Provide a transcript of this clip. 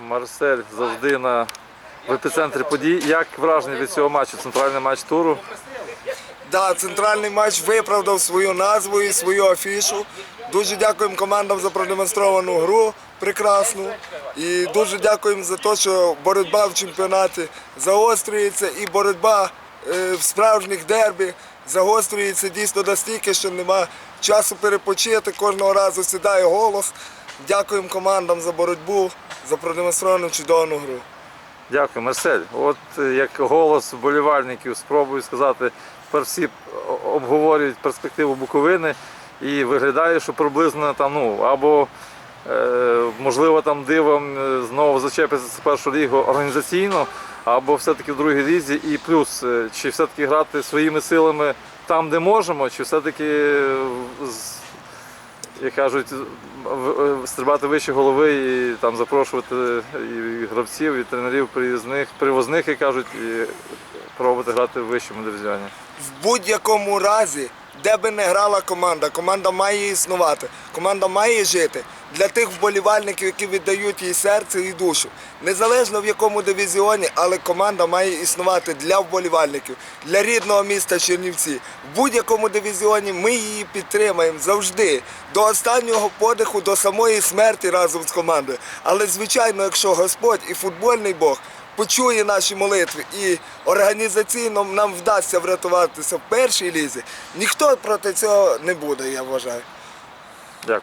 Марсель завжди на в епіцентрі подій. Як враження від цього матчу? Центральний матч туру. Да, центральний матч виправдав свою назву і свою афішу. Дуже дякуємо командам за продемонстровану гру прекрасну. І дуже дякуємо за те, що боротьба в чемпіонаті загострюється і боротьба е, в справжніх дербі загострюється дійсно настільки, що нема часу перепочити. Кожного разу сідає голос. Дякуємо командам за боротьбу, за продемонстровану чудову гру. Дякую, Марсель. От е, як голос вболівальників, спробую сказати, всі обговорюють перспективу Буковини і виглядає, що приблизно там, ну, або е, можливо там дивом е, знову зачепиться з першу лігу організаційно, або все-таки в другій лізі. І плюс, чи все-таки грати своїми силами там, де можемо, чи все-таки як кажуть, стрибати вище голови і там запрошувати і гравців, і тренерів привізних, привозних, як кажуть, і пробувати грати в вищому дивізіоні. в будь-якому разі, де би не грала команда, команда має існувати, команда має жити для тих вболівальників, які віддають їй серце і душу. Незалежно в якому дивізіоні, але команда має існувати для вболівальників, для рідного міста Чернівці. В будь-якому дивізіоні ми її підтримаємо завжди, до останнього подиху, до самої смерті разом з командою. Але звичайно, якщо Господь і футбольний Бог почує наші молитви і організаційно нам вдасться врятуватися в першій лізі, ніхто проти цього не буде, я вважаю.